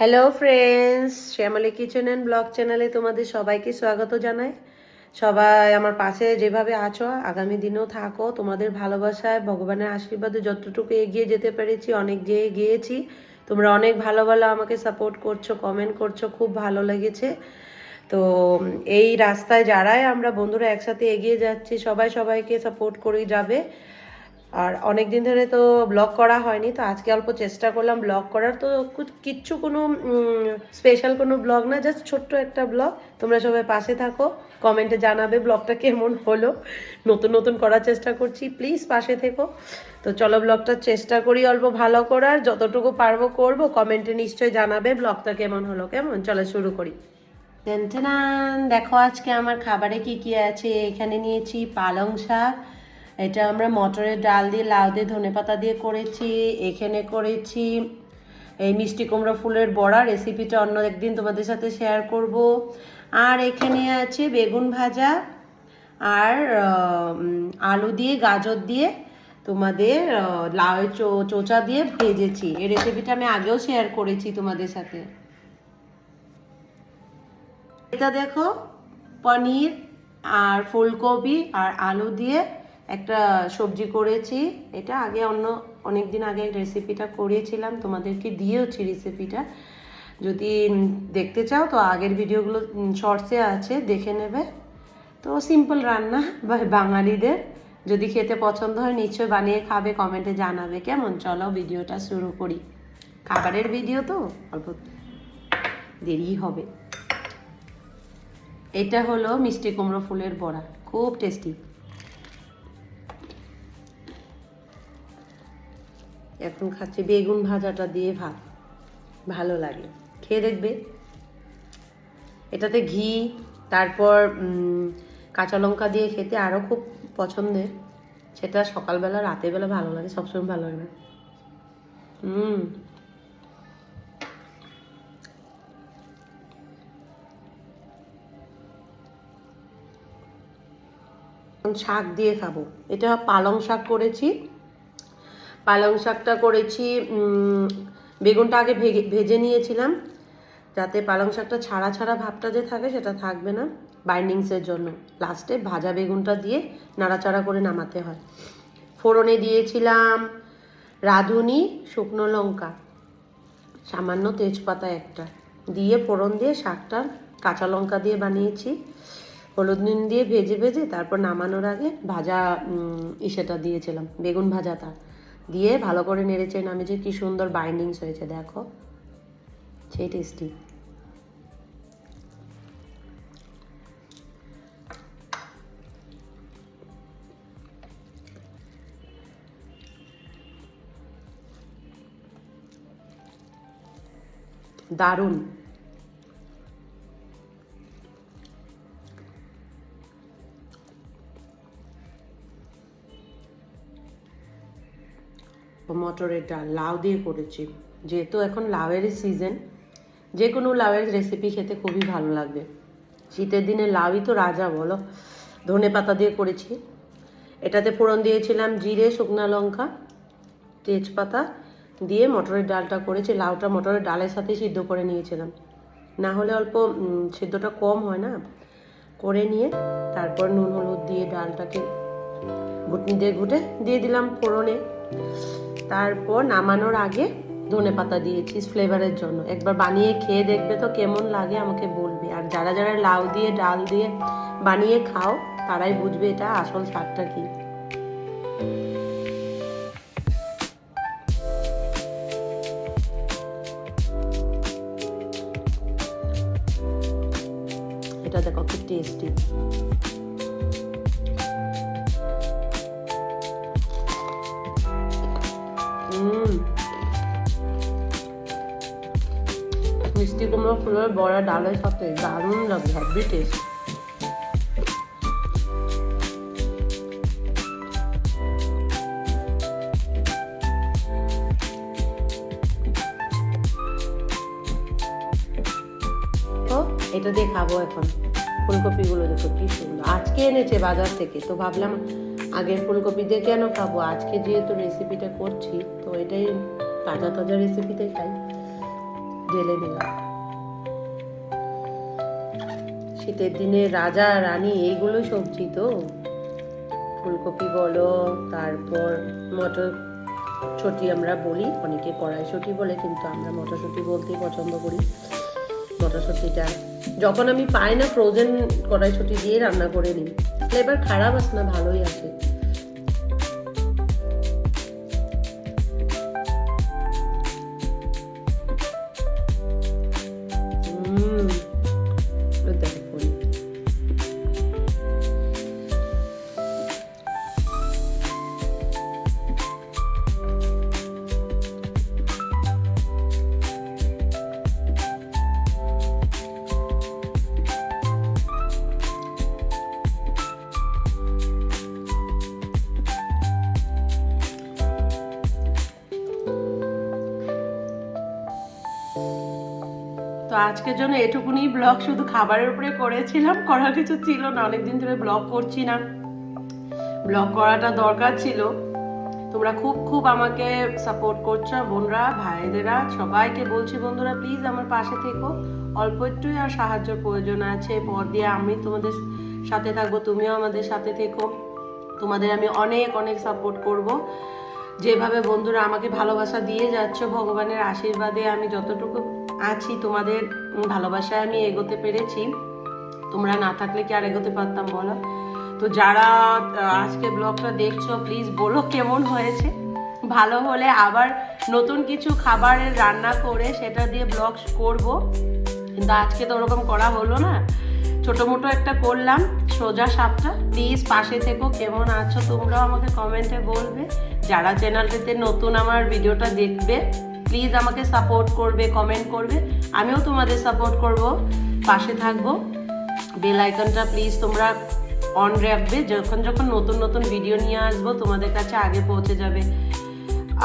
Hello friends Shyamali kitchen and blog চ্যানেলে তোমাদের সবাইকে স্বাগত জানাই। সবাই আমার পাশে যেভাবে আছো, আগামী দিনেও থাকো। তোমাদের ভালোবাসায়, ভগবানের আশীর্বাদে যতটুকু এগিয়ে যেতে পেরেছি, অনেক যে গিয়েছি তোমরা অনেক ভালো ভালো আমাকে সাপোর্ট করছ কমেন্ট করছ, খুব ভালো লেগেছে। তো, এই রাস্তায় যারাই আমরা বন্ধুরা একসাথে এগিয়ে যাচ্ছি, সবাই সবাইকে সাপোর্ট করেই যাবে। আর অনেক দিন ধরে তো ব্লগ করা হয়নি, তো আজকে অল্প চেষ্টা করলাম ব্লগ করার। তো কিচ্ছু কোনো স্পেশাল কোনো ব্লগ না জাস্ট ছোট্ট একটা ব্লগ। তোমরা সবাই পাশে থাকো কমেন্টে জানাবে ব্লগটা কেমন হলো। নতুন নতুন করার চেষ্টা করছি প্লিজ পাশে থেকো। তো চলো ব্লগটা চেষ্টা করি অল্প ভালো করার, যতটুকু পারব করব কমেন্টে নিশ্চয়ই জানাবে ব্লগটা কেমন হলো, কেমন? চলো শুরু করি। দেখো আজকে আমার খাবারে কি কি আছে? এখানে নিয়েছি পালং শাক এটা আমরা মটরের ডাল দিয়ে, লাউ দিয়ে, ধনেপাতা দিয়ে করেছি, এখানে করেছি এই মিষ্টি কুমড়ো ফুলের বড়া। রেসিপিটা অন্য একদিন তোমাদের সাথে শেয়ার করব। আর এখানে আছে বেগুন ভাজা আর আলু দিয়ে, গাজর দিয়ে তোমাদের চো, চোচা দিয়ে ভেজেছি। এই রেসিপিটা আমি আগেও শেয়ার করেছি তোমাদের সাথে। এটা দেখো, পনির আর ফুলকপি আর আলু দিয়ে একটা সবজি করেছি। এটা আগে অন্য অনেক দিন আগে রেসিপিটা করেছিলাম তোমাদেরকে দিয়েওছি রেসিপিটা যদি দেখতে চাও তো আগের ভিডিওগুলো শর্টসে আছে, দেখে নেবে। তো সিম্পল রান্না বা বাঙালিদের। যদি খেতে পছন্দ হয়, নিশ্চয় বানিয়ে খাবে, কমেন্টে জানাবে। কেমন? চলো ভিডিওটা শুরু করি। খাবারের ভিডিও তো, অল্প দেরি হবে। এটা হলো মিষ্টি কুমড়ো ফুলের বড়া। খুব টেস্টি এখন খাচ্ছি বেগুন ভাজাটা দিয়ে ভাত। ভালো লাগে। খেয়ে দেখবে। এটাতে ঘি, তারপর কাঁচা লঙ্কা দিয়ে খেতে আরও খুব পছন্দের। সেটা সকালবেলা রাতের বেলা ভালো লাগে, সবসময় ভালো লাগে না। হুম। শাক দিয়ে খাব। এটা পালং শাক করেছি। পালং শাকটা করেছি বেগুনটা আগে ভেগে, ভেজে নিয়েছিলাম, যাতে পালং শাকটা ছাড়া ছাড়া ভাবটা যে থাকে সেটা থাকবে না বাইন্ডিংসের জন্য। লাস্টে ভাজা বেগুনটা দিয়ে নাড়াচাড়া করে নামাতে হয়। ফোড়নে দিয়েছিলাম রাঁধুনি, শুকনো লঙ্কা, সামান্য তেজপাতা একটা। দিয়ে ফোড়ন দিয়ে শাকটা কাঁচা লঙ্কা দিয়ে বানিয়েছি, হলুদ নুন দিয়ে ভেজে ভেজে তারপর নামানোর আগে ভাজা ইসেটা দিয়েছিলাম, বেগুন ভাজাটা। দিয়ে ভালো করে নেড়েছে নামেছে কি সুন্দর বাইন্ডিংস হয়েছে দেখো। সেই টেস্টি দারুণ। মটরের ডাল, লাউ দিয়ে করেছি। যেহেতু এখন লাউয়ের সিজন যে কোনো লাউয়ের রেসিপি খেতে খুবই ভালো লাগবে। শীতের দিনে লাউই তো রাজা, বলো। ধনে পাতা দিয়ে করেছি। এটাতে ফোড়ন দিয়েছিলাম জিরে, শুকনা লঙ্কা, তেজপাতা দিয়ে মটরের ডালটা করেছি। লাউটা মটরের ডালের সাথে সিদ্ধ করে নিয়েছিলাম। না হলে অল্প সিদ্ধটা কম হয় না? করে নিয়ে তারপর নুন, হলুদ দিয়ে ডালটাকে ঘুটনি দিয়ে ঘুটে দিয়ে দিলাম ফোড়নে। তারপর নামানোর আগে ধনে পাতা দিয়েছি ফ্লেভারের জন্য। একবার বানিয়ে খেয়ে দেখবে তো কেমন লাগে, আমাকে বলবে। আর যারা যারা লাউ দিয়ে, ডাল দিয়ে বানিয়ে খাও, তারাই বুঝবে এটা আসল স্বাদটা কি। এটা দেখো কি টেস্টি কুমড়ো ফুলের বড়া ডালের সাথে দারুণ লাগে হ্যাভি টেস্ট এটা দিয়ে খাব এখন ফুলকপিগুলো দেখো কি সুন্দর। আজকে এনেছে বাজার থেকে, তো ভাবলাম আগের ফুলকপি দিয়ে কেন খাব? আজকে যেহেতু রেসিপিটা করছি, তো এটাই তাজা তাজা রেসিপিতে খাই। জেলে নিলাম। শীতের দিনে রাজা, রানী এইগুলো সবজি তো। ফুলকপি বলো, তারপর মটর ছটি আমরা বলি, অনেকে কড়াইশুটি বলে, কিন্তু আমরা মটরশুঁটি বলতেই পছন্দ করি। মটরশুঁটিটা যখন আমি পাই না ফ্রোজেন কড়াইশুঁটি দিয়ে রান্না করে নিই। ফ্লেভার খারাপ আসে না, ভালোই আসে তো আজকের জন্য এটুকুনি ব্লগ শুধু খাবারের উপরে করেছিলাম, করার কিছু ছিল না, অনেকদিন ধরে ব্লগ করছি না। ব্লগ করাটা দরকার ছিল। তোমরা খুব খুব আমাকে সাপোর্ট করছ, বোনরা, ভাইদেরা, সবাইকে বলছি বন্ধুরা প্লিজ আমার পাশে থেকো। অল্প একটুই আর সাহায্যের প্রয়োজন আছে। পর দিয়ে আমি তোমাদের সাথে থাকব, তুমিও আমাদের সাথে থেকো। তোমাদের আমি অনেক অনেক সাপোর্ট করব। যেভাবে বন্ধুরা আমাকে ভালোবাসা দিয়ে যাচ্ছ, ভগবানের আশীর্বাদে আমি যতটুকু আছি, তোমাদের ভালোবাসায় আমি এগোতে পেরেছি। তোমরা না থাকলে কি আর এগোতে পারতাম বলো? তো যারা আজকে ব্লগটা দেখছ প্লিজ বলো কেমন হয়েছে? ভালো হলে আবার নতুন কিছু খাবারের রান্না করে সেটা দিয়ে ব্লগ করব। কিন্তু আজকে তো ওরকম করা হলো না। ছোট মোটো একটা করলাম, সোজা সাপটা। প্লিজ পাশে থেকো, কেমন আছো তোমরাও আমাকে কমেন্টে বলবে। যারা চ্যানেলটিতে নতুন আমার ভিডিওটা দেখবে প্লিজ আমাকে সাপোর্ট করবে কমেন্ট করবে। আমিও তোমাদের সাপোর্ট করব। পাশে থাকব। বেল আইকনটা প্লিজ তোমরা অন রাখবে। যখন যখন নতুন নতুন ভিডিও নিয়ে আসব, তোমাদের কাছে আগে পৌঁছে যাবে।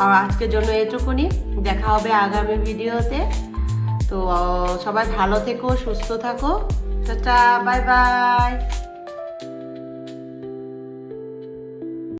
আর আজকের জন্য এটুকুনি। দেখা হবে আগামী ভিডিওতে তো, সবাই ভালো থেকো, সুস্থ থাকো। Tata bye bye